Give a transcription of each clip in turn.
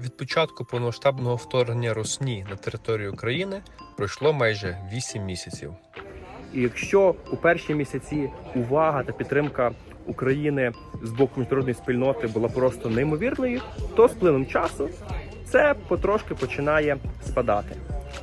Від початку повномасштабного вторгнення Росні на територію України пройшло майже 8 місяців. І якщо у перші місяці увага та підтримка України з боку міжнародної спільноти була просто неймовірною, то з плином часу це потрошки починає спадати.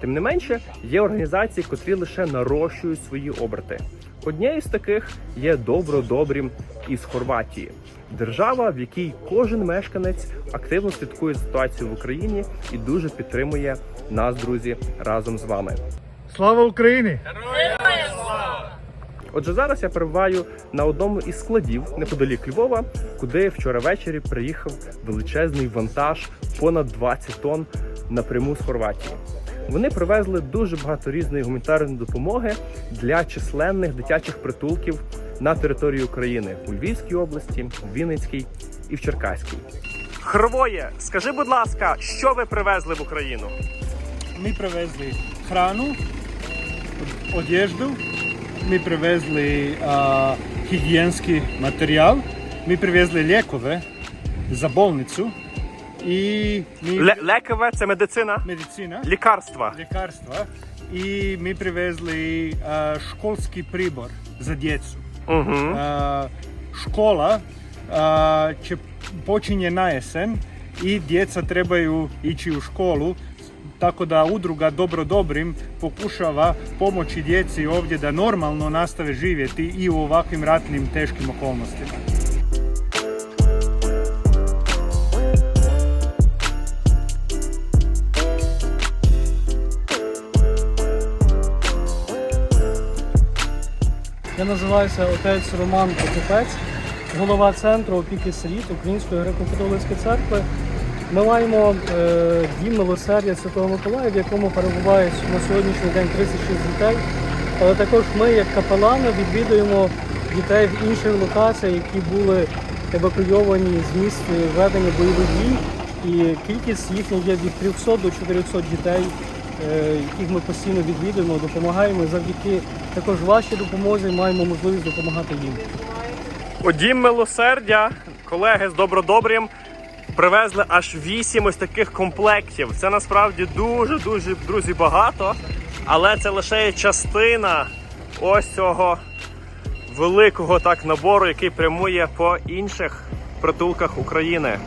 Тим не менше, є організації, котрі лише нарощують свої оберти. Однією з таких є Добродобрім із Хорватії, держава, в якій кожен мешканець активно слідкує за ситуацією в Україні і дуже підтримує нас, друзі, разом з вами. Слава Україні! Отже, зараз я перебуваю на одному із складів неподалік Львова, куди вчора ввечері приїхав величезний вантаж понад 20 тонн напряму з Хорватії. Вони привезли дуже багато різної гуманітарної допомоги для численних дитячих притулків на території України у Львівській області, в Вінницькій і в Черкаській. Хрвоє, скажи, будь ласка, що ви привезли в Україну? Ми привезли храну, одежду, ми привезли а, гігієнський матеріал, ми привезли лікове за больницю і ми... лекове це медицина, медицина, лікарства. лікарства. І ми привезли а, школьський прибор за дітей. Угу. А, школа а, će počinje na jesen i djeca trebaju ići u školu tako da udruga Dobro Dobrim pokušava pomoći djeci ovdje da normalno nastave živjeti i u ovakvim ratnim teškim okolnostima. Я називаюся отець Роман Покупець, голова центру опіки сиріт Української греко-католицької церкви. Ми маємо е, дім милосердя Святого Миколая, в якому перебуває на сьогоднішній день 36 дітей. Але також ми, як капелани, відвідуємо дітей в інших локаціях, які були евакуйовані з місць ведення бойових дій. І кількість їхня є від 300 до 400 дітей, яких ми постійно відвідуємо, допомагаємо. Завдяки також вашій допомозі маємо можливість допомагати їм. У дім милосердя колеги з Добродобрім привезли аж вісім ось таких комплектів. Це насправді дуже дуже друзі багато, але це лише є частина ось цього великого так набору, який прямує по інших притулках України.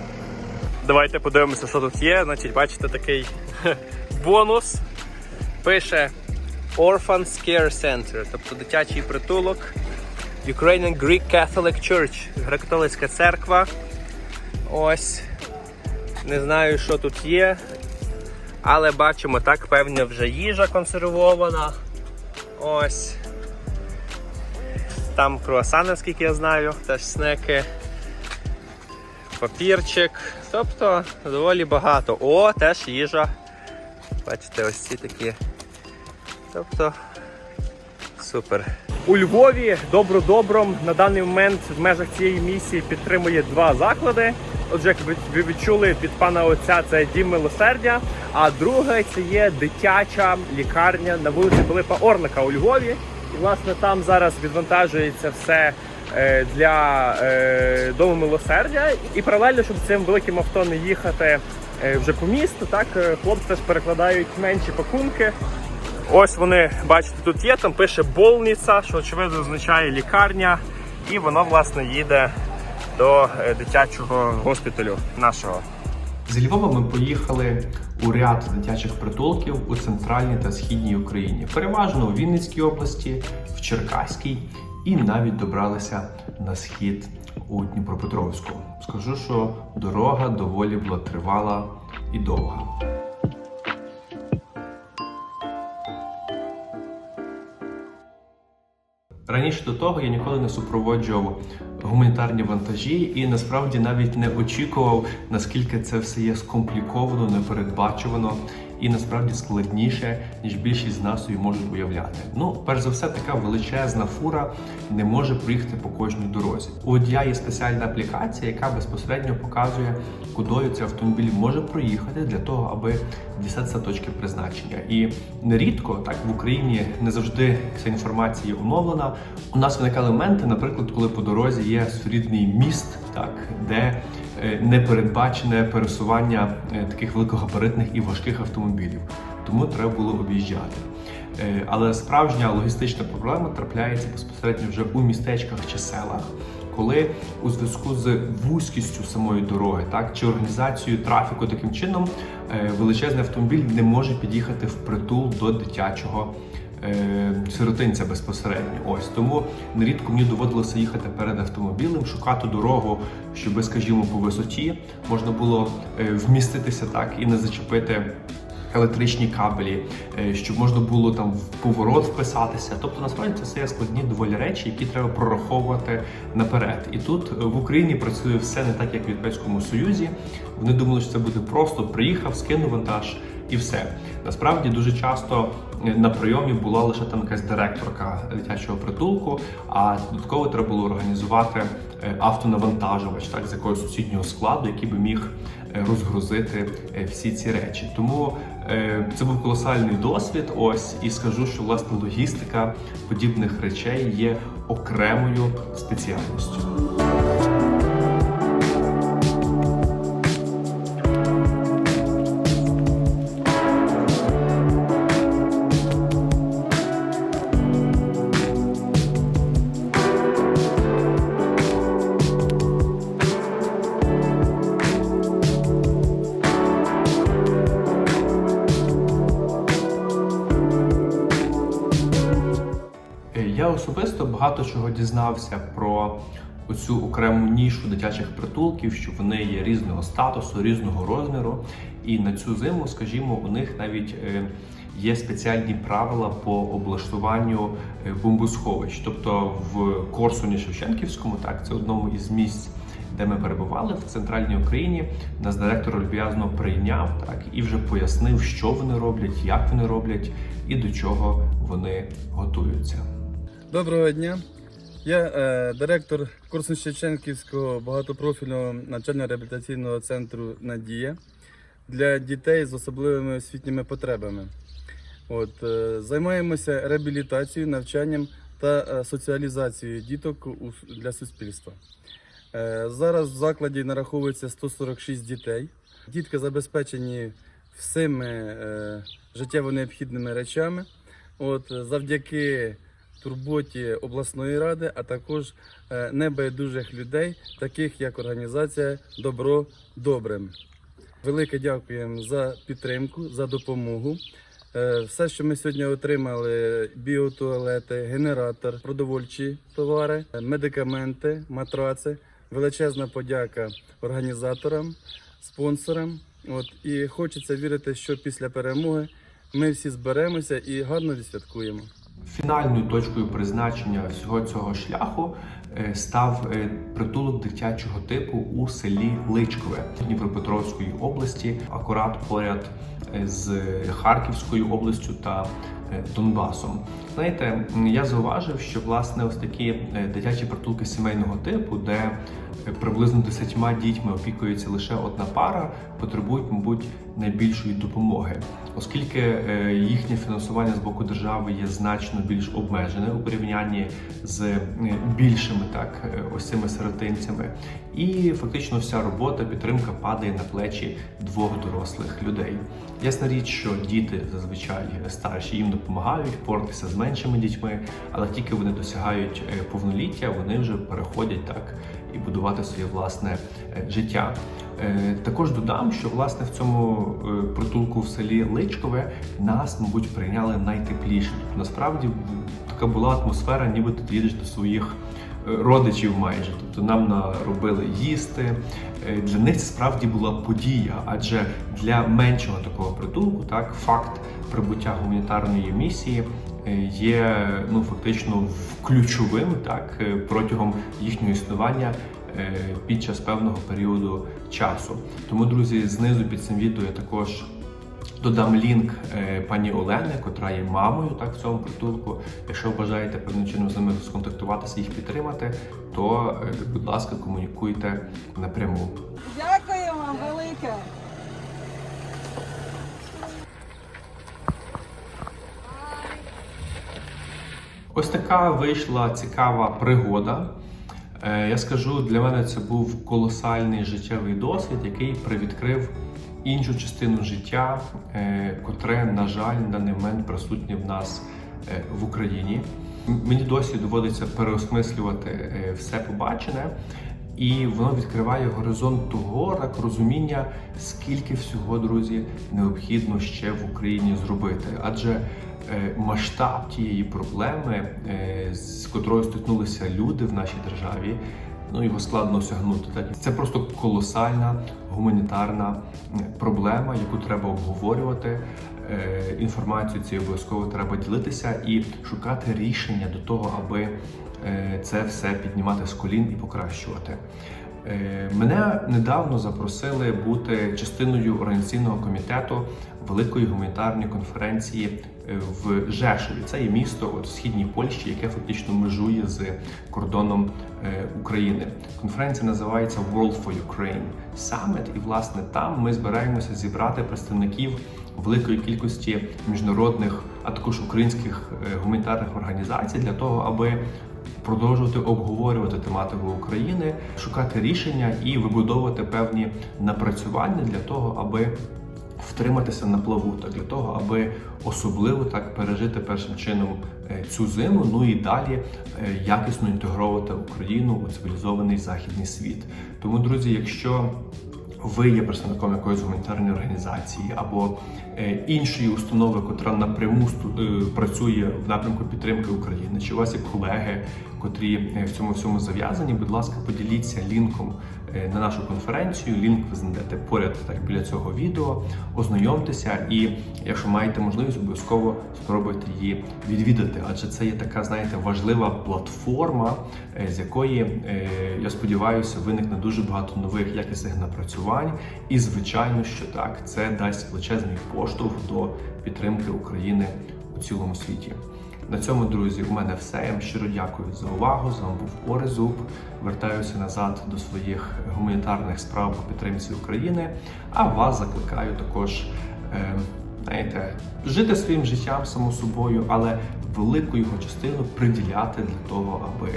Давайте подивимося, що тут є. Значить, бачите, такий бонус. Пише Orphan Care Center, тобто дитячий притулок. Ukrainian Greek Catholic Church, греко-католицька церква. Ось. Не знаю, що тут є. Але бачимо, так, певне, вже їжа консервована. Ось. Там круасани, наскільки я знаю, теж снеки. Папірчик. Тобто доволі багато. О, теж їжа. Бачите, ось ці такі. Тобто Супер. У Львові добро-добром на даний момент в межах цієї місії підтримує два заклади. Отже, як ви- відчули від пана отця, це дім милосердя. А друге це є дитяча лікарня на вулиці Пилипа Орлика у Львові. І власне там зараз відвантажується все е, для е, дому милосердя. І паралельно, щоб цим великим авто не їхати вже по місту, так е, хлопці теж перекладають менші пакунки. Ось вони, бачите, тут є, там пише больниця, що очевидно означає лікарня, і воно власне їде до е, дитячого госпіталю нашого. З Львова ми поїхали у ряд дитячих притулків у центральній та східній Україні, переважно у Вінницькій області, в Черкаській і навіть добралися на схід у Дніпропетровську. Скажу, що дорога доволі була тривала і довга. Раніше до того я ніколи не супроводжував гуманітарні вантажі і насправді навіть не очікував, наскільки це все є скомпліковано, непередбачувано і насправді складніше, ніж більшість з нас собі можуть уявляти. Ну, перш за все, така величезна фура не може проїхати по кожній дорозі. У водія є спеціальна аплікація, яка безпосередньо показує, кудою цей автомобіль може проїхати для того, аби дістатися точки призначення. І нерідко так в Україні не завжди ця інформація оновлена. У нас виникали моменти, наприклад, коли по дорозі є сурідний міст, так де непередбачене пересування е, таких великогабаритних і важких автомобілів. Тому треба було об'їжджати. Е, Але справжня логістична проблема трапляється безпосередньо вже у містечках чи селах, коли у зв'язку з вузькістю самої дороги, так чи організацією трафіку таким чином е, величезний автомобіль не може під'їхати впритул до дитячого е, сиротинця безпосередньо. Ось тому нерідко мені доводилося їхати перед автомобілем, шукати дорогу, щоб, скажімо, по висоті можна було е, вміститися так і не зачепити електричні кабелі, е, щоб можна було там в поворот вписатися. Тобто насправді це все є складні доволі речі, які треба прораховувати наперед. І тут е, в Україні працює все не так, як в Європейському Союзі. Вони думали, що це буде просто приїхав, скинув вантаж і все. Насправді дуже часто е, на прийомі була лише там якась директорка дитячого притулку, а додатково треба було організувати е, автонавантажувач, так з якогось сусіднього складу, який би міг е, розгрузити всі ці речі. Тому це був колосальний досвід. Ось і скажу, що власне логістика подібних речей є окремою спеціальністю. Багато чого дізнався про оцю окрему нішу дитячих притулків, що вони є різного статусу, різного розміру. І на цю зиму, скажімо, у них навіть е, є спеціальні правила по облаштуванню е, бомбосховищ. Тобто в Корсуні Шевченківському, так це одному із місць. Де ми перебували в центральній Україні, нас директор люб'язно прийняв так і вже пояснив, що вони роблять, як вони роблять і до чого вони готуються. Доброго дня. Я е, директор курсу Шевченківського багатопрофільного навчально-реабілітаційного центру Надія для дітей з особливими освітніми потребами. От, е, займаємося реабілітацією, навчанням та е, соціалізацією діток у, для суспільства. Е, зараз в закладі нараховується 146 дітей. Дітки забезпечені всіми е, життєво необхідними речами. От, завдяки турботі обласної ради, а також е, небайдужих людей, таких як організація Добро Добрим. Велике дякуємо за підтримку, за допомогу. Е, Все, що ми сьогодні отримали: біотуалети, генератор, продовольчі товари, е, медикаменти, матраци. Величезна подяка організаторам, спонсорам. От і хочеться вірити, що після перемоги ми всі зберемося і гарно відсвяткуємо. Фінальною точкою призначення всього цього шляху е, став е, притулок дитячого типу у селі Личкове Дніпропетровської області, акурат поряд е, з Харківською областю та Донбасом. Знаєте, я зауважив, що власне ось такі дитячі притулки сімейного типу, де приблизно 10 дітьми опікується лише одна пара, потребують, мабуть, найбільшої допомоги, оскільки е, їхнє фінансування з боку держави є значно більш обмежене у порівнянні з е, більшими так е, ось цими сиротинцями, і фактично вся робота, підтримка падає на плечі двох дорослих людей. Ясна річ, що діти зазвичай старші їм допомагають впоратися з меншими дітьми, але тільки вони досягають повноліття, вони вже переходять так і будувати своє власне е, життя. Е, Також додам, що власне в цьому е, притулку в селі Личкове нас, мабуть, прийняли найтепліше. Тобто, насправді така була атмосфера, ніби ти їдеш до своїх родичів майже. Тобто нам наробили їсти. Для них це справді була подія, адже для меншого такого притулку, так, факт прибуття гуманітарної місії є ну фактично ключовим так е, протягом їхнього існування е, під час певного періоду часу. Тому, друзі, знизу під цим відео я також додам лінк е, пані Олени, котра є мамою так в цьому притулку. Якщо бажаєте певним чином з ними сконтактуватися, їх підтримати, то е, будь ласка, комунікуйте напряму. Дякую вам велике. Ось така вийшла цікава пригода. Е, Я скажу, для мене це був колосальний життєвий досвід, який привідкрив іншу частину життя, е, котре, на жаль, на даний момент присутнє в нас е, в Україні. Мені досі доводиться переосмислювати все побачене, і воно відкриває горизонт того так розуміння, скільки всього, друзі, необхідно ще в Україні зробити. Адже е, масштаб тієї проблеми, е, з котрою стикнулися люди в нашій державі, ну його складно осягнути. Так це просто колосальна гуманітарна проблема, яку треба обговорювати. Е, Інформацію цією обов'язково треба ділитися і шукати рішення до того, аби це все піднімати з колін і покращувати. Е, Мене недавно запросили бути частиною організаційного комітету великої гуманітарної конференції е, в Жешові. Це є місто от, в східній Польщі, яке фактично межує з кордоном е, України. Конференція називається World for Ukraine Summit, і власне там ми збираємося зібрати представників великої кількості міжнародних, а також українських е, гуманітарних організацій для того, аби продовжувати обговорювати тематику України, шукати рішення і вибудовувати певні напрацювання для того, аби втриматися на плаву, так для того, аби особливо так пережити першим чином е, цю зиму, ну і далі е, якісно інтегровувати Україну у цивілізований західний світ. Тому, друзі, якщо ви є представником якоїсь гуманітарної організації або е, іншої установи, котра напряму працює в напрямку підтримки України, чи у вас є колеги, котрі е, в цьому всьому зав'язані, будь ласка, поділіться лінком е, на нашу конференцію. Лінк ви знайдете поряд так біля цього відео. Ознайомтеся, і якщо маєте можливість, обов'язково спробуйте її відвідати. Адже це є така, знаєте, важлива платформа, е, з якої я сподіваюся, виникне дуже багато нових якісних напрацювань. І звичайно, що так, це дасть величезний поштовх до підтримки України у цілому світі. На цьому, друзі, у мене все. Я вам щиро дякую за увагу. З вами був Орезуб. Вертаюся назад до своїх гуманітарних справ по підтримці України. А вас закликаю також, е, знаєте, жити своїм життям само собою, але велику його частину приділяти для того, аби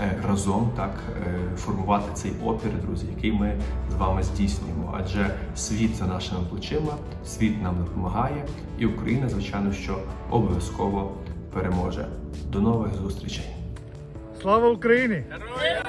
е, разом так е, формувати цей опір, друзі, який ми з вами здійснюємо. Адже світ за нашими плечима, світ нам допомагає, і Україна, звичайно, що обов'язково переможе. До нових зустрічей! Слава Україні! Героям